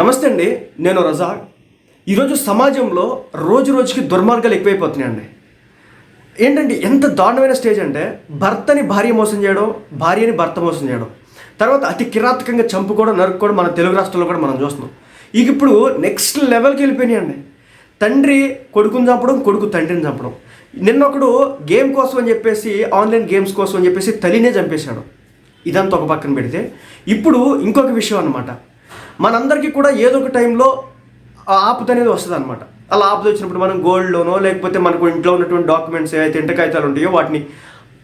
నమస్తే అండి నేను రజాక్ ఈరోజు సమాజంలో రోజు రోజుకి దుర్మార్గాలు ఎక్కువైపోతున్నాయండి. ఏంటండి ఎంత దారుణమైన స్టేజ్ అంటే భర్తని భార్య మోసం చేయడం భార్యని భర్త మోసం చేయడం. తర్వాత అతి కిరాతకంగా చంపుకోవడం నరుక్కోవడం మన తెలుగు రాష్ట్రాల్లో కూడా మనం చూస్తున్నాం. ఇక ఇప్పుడు నెక్స్ట్ లెవెల్కి వెళ్ళిపోయినాయండి. తండ్రి కొడుకుని చంపడం కొడుకు తండ్రిని చంపడం. నిన్న ఒకడు గేమ్ కోసం అని చెప్పేసి ఆన్లైన్ గేమ్స్ కోసం అని చెప్పేసి తల్లినే చంపేశాడు. ఇదంతా ఒక పక్కన పెడితే. ఇప్పుడు ఇంకొక విషయం అనమాట మనందరికీ కూడా ఏదో ఒక టైంలో ఆ ఆపద అనేది వస్తుంది అనమాట అలా ఆపద వచ్చినప్పుడు మనం గోల్డ్ లోనో లేకపోతే మనకు ఇంట్లో ఉన్నటువంటి డాక్యుమెంట్స్ ఏవైతే ఇంట కాగితాలు ఉంటాయో వాటిని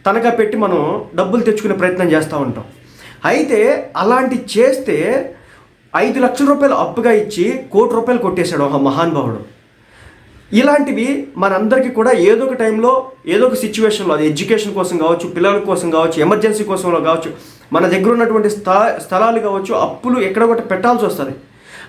తనఖా పెట్టి మనం డబ్బులు తెచ్చుకునే ప్రయత్నం చేస్తూ ఉంటాం. అయితే అలాంటి చేస్తే ఐదు లక్షల రూపాయలు అప్పుగా ఇచ్చి కోటి రూపాయలు కొట్టేశాడు ఒక మహానుభావుడు ఇలాంటివి మనందరికీ కూడా ఏదో ఒక టైంలో ఏదో ఒక సిచ్యువేషన్లో అది ఎడ్యుకేషన్ కోసం కావచ్చు పిల్లల కోసం కావచ్చు ఎమర్జెన్సీ కోసంలో కావచ్చు మన దగ్గర ఉన్నటువంటి స్థా స్థలాలు కావచ్చు అప్పులు ఎక్కడ ఒకటి పెట్టాల్సి వస్తుంది.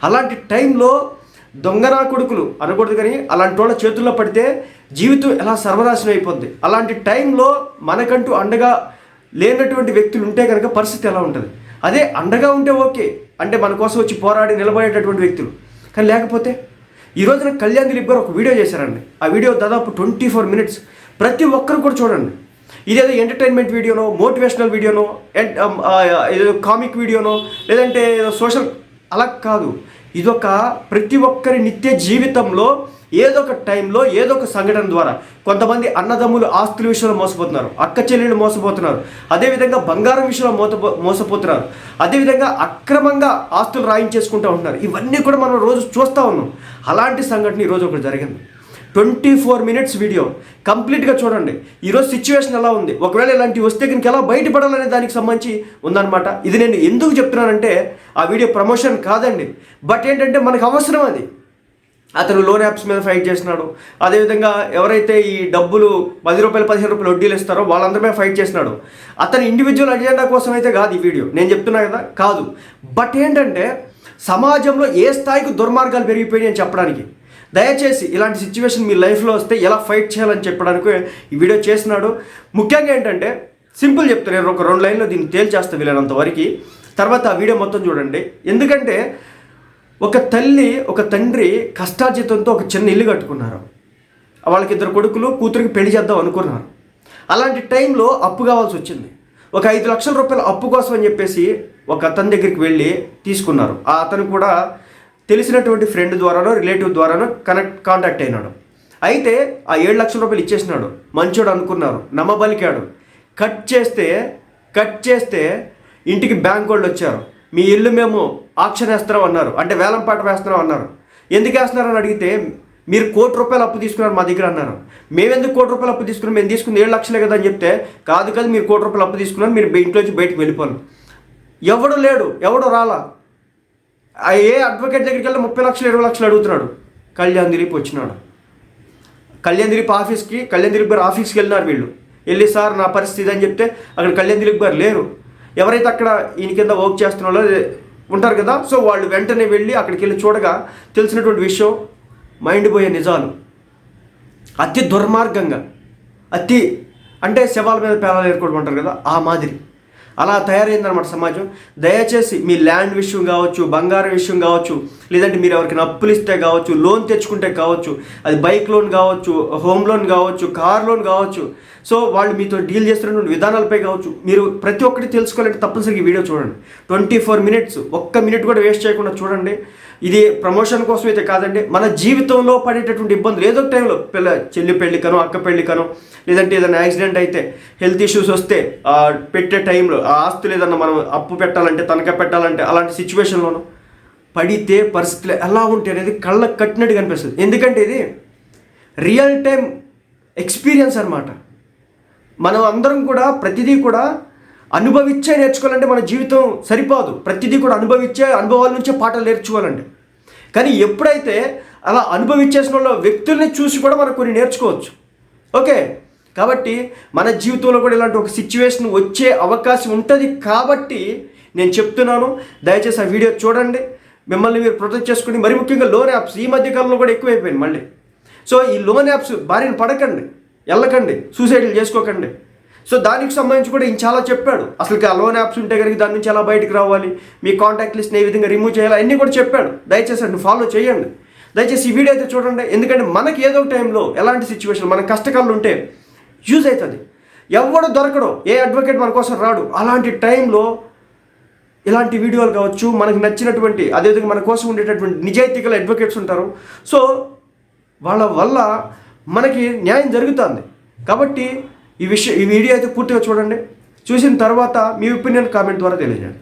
అలాంటి టైంలో దొంగనా కొడుకులు అనకూడదు కానీ అలాంటి వాళ్ళ చేతుల్లో పడితే జీవితం ఎలా సర్వనాశనం అయిపోద్ది. అలాంటి టైంలో మనకంటూ అండగా లేనటువంటి వ్యక్తులు ఉంటే కనుక పరిస్థితి ఎలా ఉంటుంది? అదే అండగా ఉంటే ఓకే. అంటే మన కోసం వచ్చి పోరాడి నిలబడేటటువంటి వ్యక్తులు. కానీ లేకపోతే ఈ రోజున కళ్యాణ్ దిలీప్ గారు ఒక వీడియో చేశారండి. ఆ వీడియో దాదాపు ట్వంటీ ఫోర్ మినిట్స్. ప్రతి ఒక్కరు కూడా చూడండి. ఇదేదో ఎంటర్టైన్మెంట్ వీడియోనో మోటివేషనల్ వీడియోనో ఎన్- ఏదో కామిక్ వీడియోనో లేదంటే ఏదో సోషల్ అలా కాదు. ఇదొక ప్రతి ఒక్కరి నిత్య జీవితంలో ఏదో ఒక టైంలో ఏదో ఒక సంఘటన ద్వారా కొంతమంది అన్నదమ్ములు ఆస్తుల విషయంలో మోసపోతున్నారు అక్క చెల్లెళ్ళు మోసపోతున్నారు అదేవిధంగా బంగారం విషయంలో మోసపో మోసపోతున్నారు అదేవిధంగా అక్రమంగా ఆస్తులు రాయించేసుకుంటూ ఉంటున్నారు. ఇవన్నీ కూడా మనం రోజు చూస్తూ ఉన్నాం. అలాంటి సంఘటన ఈరోజు ఒకటి జరిగింది. Twenty four minutes video. కంప్లీట్గా చూడండి. ఈరోజు సిచ్యువేషన్ ఎలా ఉంది? ఒకవేళ ఇలాంటివి వస్తే కనుక ఎలా బయటపడాలనే దానికి సంబంధించి ఉందన్నమాట. ఇది నేను ఎందుకు చెప్తున్నానంటే ఆ వీడియో ప్రమోషన్ కాదండి. బట్ ఏంటంటే మనకు అవసరం అది. అతను లోన్ యాప్స్ మీద ఫైట్ చేసినాడు అదేవిధంగా ఎవరైతే ఈ డబ్బులు పది రూపాయలు పదిహేను రూపాయలు వడ్డీలు ఇస్తారో వాళ్ళందరి మీద ఫైట్ చేసినాడు అతని ఇండివిజువల్ అజెండా కోసం అయితే కాదు ఈ వీడియో నేను చెప్తున్నా కదా కాదు. బట్ ఏంటంటే సమాజంలో ఏ స్థాయికి దుర్మార్గాలు పెరిగిపోయాయి అని చెప్పడానికి. దయచేసి ఇలాంటి సిచ్యువేషన్ మీ లైఫ్లో వస్తే ఎలా ఫైట్ చేయాలని చెప్పడానికి ఈ వీడియో చేసినాడు ముఖ్యంగా ఏంటంటే సింపుల్ చెప్తాను నేను ఒక రెండు లైన్లో దీన్ని తేల్చేస్తా వీలైనంత వరకు. తర్వాత ఆ వీడియో మొత్తం చూడండి. ఎందుకంటే ఒక తల్లి ఒక తండ్రి కష్టార్జితంతో ఒక చిన్న ఇల్లు కట్టుకున్నారు. వాళ్ళకి ఇద్దరు కొడుకులు కూతురికి పెళ్ళి చేద్దాం అనుకున్నారు. అలాంటి టైంలో అప్పు కావాల్సి వచ్చింది. ఒక ఐదు లక్షల రూపాయల అప్పు కోసం అని చెప్పేసి ఒక అతని దగ్గరికి వెళ్ళి తీసుకున్నారు. ఆ అతను కూడా తెలిసినటువంటి ఫ్రెండ్ ద్వారానో రిలేటివ్ ద్వారానో కనెక్ట్ కాంటాక్ట్ అయినాడు. అయితే ఆ ఏడు లక్షల రూపాయలు ఇచ్చేసినాడు. మంచోడు అనుకున్నారు. నమ్మబలికాడు. కట్ చేస్తే కట్ చేస్తే ఇంటికి బ్యాంక్ వాళ్ళు వచ్చారు. మీ ఇల్లు మేము ఆక్షన్ వేస్తున్నాం అన్నారు. అంటే వేలం పాట వేస్తున్నాం అన్నారు. ఎందుకు వేస్తున్నారని అడిగితే మీరు కోటి రూపాయలు అప్పు తీసుకున్నారు మా దగ్గర అన్నారు. మేము ఎందుకు కోటి రూపాయలు అప్పు తీసుకున్నాం? మేము తీసుకుంది ఏడు లక్షలే కదా అని చెప్తే కాదు కాదు మీరు కోటి రూపాయలు అప్పు తీసుకున్నారు మీరు ఇంట్లోంచి బయటకు వెళ్ళిపోను. ఎవడు లేడు ఎవడు రాలా? ఏ అడ్వకేట్ దగ్గరికి వెళ్ళి ముప్పై లక్షలు ఇరవై లక్షలు అడుగుతున్నాడు. కళ్యాణ్ దిలీప్ వచ్చినాడు. కళ్యాణ్ దిలీప్ ఆఫీస్కి కళ్యాణ్ దిలీప్ గారు ఆఫీస్కి వెళ్ళినారు వీళ్ళు. వెళ్ళి సార్ నా పరిస్థితి అని చెప్తే అక్కడ కళ్యాణ్ దిలీప్ గారు లేరు. ఎవరైతే అక్కడ ఈయన కింద వర్క్ చేస్తున్నారో ఉంటారు కదా? సో వాళ్ళు వెంటనే వెళ్ళి అక్కడికి వెళ్ళి చూడగా తెలిసినటువంటి విషయం మైండ్ పోయే నిజాలు. అతి దుర్మార్గంగా అతి అంటే శవాల మీద పేలాలు ఏర్పడమంటారు కదా? ఆ మాదిరి. అలా తయారైందనమాట సమాజం. దయచేసి మీ ల్యాండ్ విషయం కావచ్చు బంగారం విషయం కావచ్చు లేదంటే మీరు ఎవరికైనా అప్పులు ఇస్తే కావచ్చు లోన్ తెచ్చుకుంటే కావచ్చు అది బైక్ లోన్ కావచ్చు హోమ్ లోన్ కావచ్చు కార్ లోన్ కావచ్చు. సో వాళ్ళు మీతో డీల్ చేస్తున్నటువంటి విధానాలపై కావచ్చు. మీరు ప్రతి ఒక్కటి తెలుసుకోవాలంటే తప్పనిసరిగా వీడియో చూడండి. ట్వంటీ ఫోర్ మినిట్స్ ఒక్క మినిట్ కూడా వేస్ట్ చేయకుండా చూడండి. ఇది ప్రమోషన్ కోసం అయితే కాదండి మన జీవితంలో పడేటటువంటి ఇబ్బందులు. ఏదో ఒక టైంలో పిల్ల చెల్లి పెళ్ళికనో అక్క పెళ్ళికనో లేదంటే ఏదైనా యాక్సిడెంట్ అయితే హెల్త్ ఇష్యూస్ వస్తే పెట్టే టైంలో ఆ ఆస్తులు ఏదన్నా మనం అప్పు పెట్టాలంటే తనఖా పెట్టాలంటే అలాంటి సిచ్యువేషన్లోనూ పడితే పరిస్థితులు ఎలా ఉంటాయి అనేది కళ్ళకు కట్టినట్టు కనిపిస్తుంది. ఎందుకంటే ఇది రియల్ టైం ఎక్స్పీరియన్స్ అనమాట మనం అందరం కూడా ప్రతిదీ కూడా అనుభవించే నేర్చుకోవాలంటే మన జీవితం సరిపోదు. ప్రతిదీ కూడా అనుభవించే అనుభవాల నుంచే పాటలు నేర్చుకోవాలండి. కానీ ఎప్పుడైతే అలా అనుభవించేసిన వాళ్ళ వ్యక్తుల్ని చూసి కూడా మనం కొన్ని నేర్చుకోవచ్చు. ఓకే? కాబట్టి మన జీవితంలో కూడా ఇలాంటి ఒక సిచ్యువేషన్ వచ్చే అవకాశం ఉంటుంది కాబట్టి నేను చెప్తున్నాను. దయచేసి ఆ వీడియో చూడండి. మిమ్మల్ని మీరు ప్రొటెక్ట్ చేసుకుని మరి ముఖ్యంగా లోన్ యాప్స్ ఈ మధ్య కాలంలో కూడా ఎక్కువైపోయింది మళ్ళీ. సో ఈ లోన్ యాప్స్ బారిన పడకండి. వెళ్ళకండి సూసైడ్లు చేసుకోకండి. సో దానికి సంబంధించి కూడా ఈయన చాలా చెప్పాడు. అసలు ఆ లోన్ యాప్స్ ఉంటే కనుక దాని నుంచి ఎలా బయటకు రావాలి మీ కాంటాక్ట్ లిస్ట్ని ఏ విధంగా రిమూవ్ చేయాలి అన్నీ కూడా చెప్పాడు. దయచేసి అండి ఫాలో చేయండి. దయచేసి ఈ వీడియో అయితే చూడండి. ఎందుకంటే మనకి ఏదో ఒక టైంలో ఎలాంటి సిచ్యువేషన్ మన కష్టకాలు ఉంటే యూజ్ అవుతుంది. ఎవడు దొరకడు ఏ అడ్వకేట్ మన కోసం రాడు అలాంటి టైంలో ఇలాంటి వీడియోలు కావచ్చు మనకు నచ్చినటువంటి అదేవిధంగా మన కోసం ఉండేటటువంటి నిజాయితీ గల అడ్వకేట్స్ ఉంటారు. సో వాళ్ళ వల్ల మనకి న్యాయం జరుగుతుంది. కాబట్టి ఈ విషయం ఈ వీడియో అయితే పూర్తిగా చూడండి. చూసిన తర్వాత మీ ఒపీనియన్ కామెంట్ ద్వారా తెలియజేయండి.